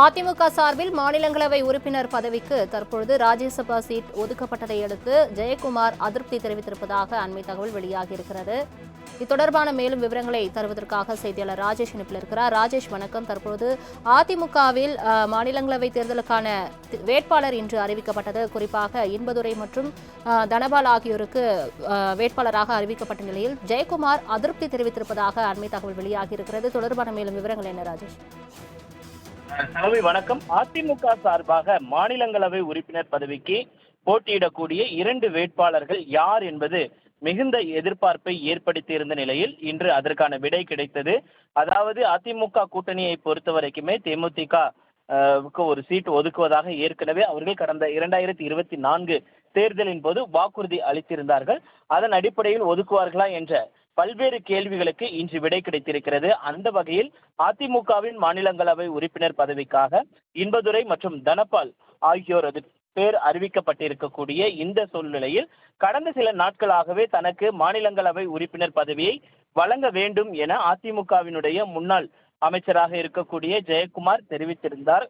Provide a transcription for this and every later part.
அதிமுக சார்பில் மாநிலங்களவை உறுப்பினர் பதவிக்கு தற்பொழுது ராஜ்யசபா சீட் ஒதுக்கப்பட்டதை அடுத்து ஜெயக்குமார் அதிருப்தி தெரிவித்திருப்பதாக அண்மை தகவல் வெளியாகியிருக்கிறது. இது தொடர்பான மேலும் விவரங்களை தருவதற்காக செய்தியாளர் ராஜேஷ் அனுப்பியிருக்கிறார் இருக்கிறார். ராஜேஷ் வணக்கம். தற்பொழுது அதிமுகவில் மாநிலங்களவை தேர்தலுக்கான வேட்பாளர் இன்று அறிவிக்கப்பட்டது. குறிப்பாக இன்பதுரை மற்றும் தனபால் ஆகியோருக்கு வேட்பாளராக அறிவிக்கப்பட்ட நிலையில் ஜெயக்குமார் அதிருப்தி தெரிவித்திருப்பதாக அண்மை தகவல் வெளியாகியிருக்கிறது. தொடர்பான மேலும் விவரங்கள் என்ன ராஜேஷ்? தலைமை வணக்கம். அதிமுக சார்பாக மாநிலங்களவை உறுப்பினர் பதவிக்கு போட்டியிடக்கூடிய இரண்டு வேட்பாளர்கள் யார் என்பது மிகுந்த எதிர்பார்ப்பை ஏற்படுத்தியிருந்த நிலையில் இன்று அதற்கான விடை கிடைத்தது. அதாவது அதிமுக கூட்டணியை பொறுத்த வரைக்குமே தேமுதிக ஒரு சீட் ஒதுக்குவதாக ஏற்கனவே அவர்கள் கடந்த இரண்டாயிரத்தி இருபத்தி நான்கு தேர்தலின் போது வாக்குறுதி அளித்திருந்தார்கள். அதன் அடிப்படையில் ஒதுக்குவார்களா என்ற பல்வேறு கேள்விகளுக்கு இன்று விடை கிடைத்திருக்கிறது. அந்த வகையில் அதிமுகவின் மாநிலங்களவை உறுப்பினர் பதவிக்காக இன்பதுரை மற்றும் தனபால் ஆகியோரது பேர் அறிவிக்கப்பட்டிருக்கக்கூடிய இந்த சூழ்நிலையில் கடந்த சில நாட்களாகவே தனக்கு மாநிலங்களவை உறுப்பினர் பதவியை வழங்க வேண்டும் என அதிமுகவினுடைய முன்னாள் அமைச்சராக இருக்கக்கூடிய ஜெயக்குமார் தெரிவித்திருந்தார்.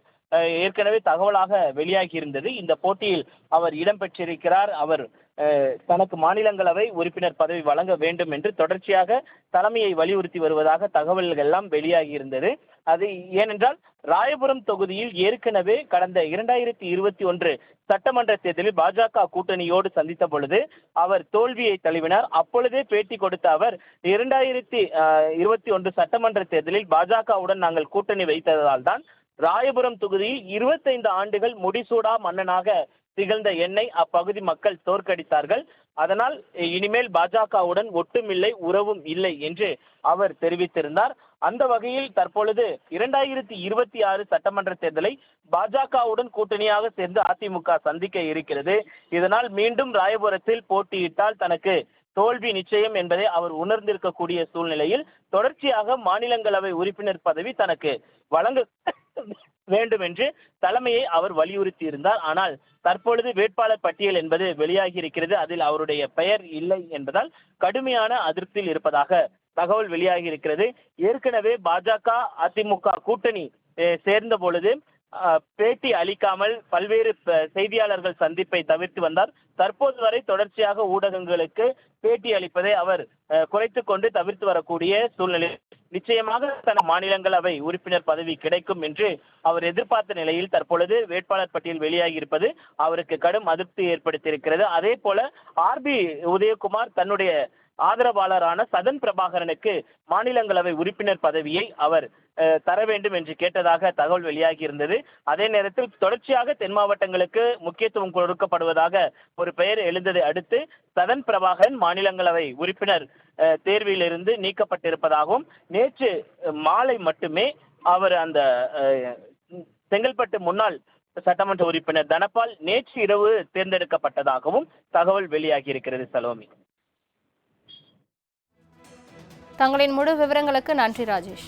ஏற்கனவே தகவலாக வெளியாகி இருந்தது இந்த போட்டியில் அவர் இடம்பெற்றிருக்கிறார் அவர் தனக்கு மாநிலங்களவை உறுப்பினர் பதவி வழங்க வேண்டும் என்று தொடர்ச்சியாக தலைமையை வலியுறுத்தி வருவதாக தகவல்கள் எல்லாம் வெளியாகி இருந்தது அது ஏனென்றால் ராயபுரம் தொகுதியில் ஏற்கனவே கடந்த இரண்டாயிரத்தி இருபத்தி ஒன்று சட்டமன்ற தேர்தலில் பாஜக கூட்டணியோடு சந்தித்த பொழுது அவர் தோல்வியை தழுவினார். அப்பொழுதே பேட்டி கொடுத்த அவர் இரண்டாயிரத்தி இருபத்தி ஒன்று சட்டமன்ற தேர்தலில் பாஜகவுடன் நாங்கள் கூட்டணி வைத்ததால் தான் ராயபுரம் தொகுதியில் இருபத்தைந்து ஆண்டுகள் முடிசூடா மன்னனாக திகழ்ந்த என்னை அப்பகுதி மக்கள் தோற்கடித்தார்கள். அதனால் இனிமேல் பாஜகவுடன் ஒட்டுமில்லை உறவும் இல்லை என்று அவர் தெரிவித்திருந்தார். அந்த வகையில் தற்பொழுது இரண்டாயிரத்தி இருபத்தி ஆறு சட்டமன்ற தேர்தலை பாஜகவுடன் கூட்டணியாக சேர்ந்து அதிமுக சந்திக்க இருக்கிறது. இதனால் மீண்டும் ராயபுரத்தில் போட்டியிட்டால் தனக்கு தோல்வி நிச்சயம் என்பதை அவர் உணர்ந்திருக்கக்கூடிய சூழ்நிலையில் தொடர்ச்சியாக மாநிலங்களவை உறுப்பினர் பதவி தனக்கு வழங்க வேண்டும் என்று தலைமையை அவர் வலியுறுத்தி இருந்தார் ஆனால் தற்பொழுது வேட்பாளர் பட்டியல் என்பது வெளியாகி இருக்கிறது அதில் அவருடைய பெயர் இல்லை என்பதால் கடுமையான அதிருப்தியில் இருப்பதாக தகவல் வெளியாகி இருக்கிறது ஏற்கனவே பாஜக அதிமுக கூட்டணி சேர்ந்த பொழுது பேட்டி அளிக்காமல் பல்வேறு செய்தியாளர்கள் சந்திப்பை தவிர்த்து வந்தார். தற்போது வரை தொடர்ச்சியாக ஊடகங்களுக்கு பேட்டி அளிப்பதை அவர் குறைத்து கொண்டு தவிர்த்து வரக்கூடிய சூழ்நிலை நிச்சயமாக தன மாநிலங்களவை உறுப்பினர் பதவி கிடைக்கும் என்று அவர் எதிர்பார்த்த நிலையில் தற்பொழுது வேட்பாளர் பட்டியல் வெளியாகி இருப்பது அவருக்கு கடும் அதிருப்தி ஏற்படுத்தியிருக்கிறது. அதே போல ஆர்பி உதயகுமார் தன்னுடைய ஆதரவாளரான சதன் பிரபாகரனுக்கு மாநிலங்களவை உறுப்பினர் பதவியை அவர் தர வேண்டும் என்று கேட்டதாக தகவல் வெளியாகி இருந்தது. அதே நேரத்தில் தொடர்ச்சியாக தென் மாவட்டங்களுக்கு முக்கியத்துவம் கொடுக்கப்படுவதாக ஒரு பெயர் எழுந்ததை அடுத்து சதன் பிரபாகரன் மாநிலங்களவை உறுப்பினர் தேர்விலிருந்து நீக்கப்பட்டிருப்பதாகவும் நேற்று மாலை மட்டுமே அவர் அந்த செங்கல்பட்டு முன்னாள் சட்டமன்ற உறுப்பினர் தனபால் நேற்று இரவு தேர்ந்தெடுக்கப்பட்டதாகவும் தகவல் வெளியாகி இருக்கிறது சலோமி. தங்களின் முழு விவரங்களுக்கு நன்றி ராஜேஷ்.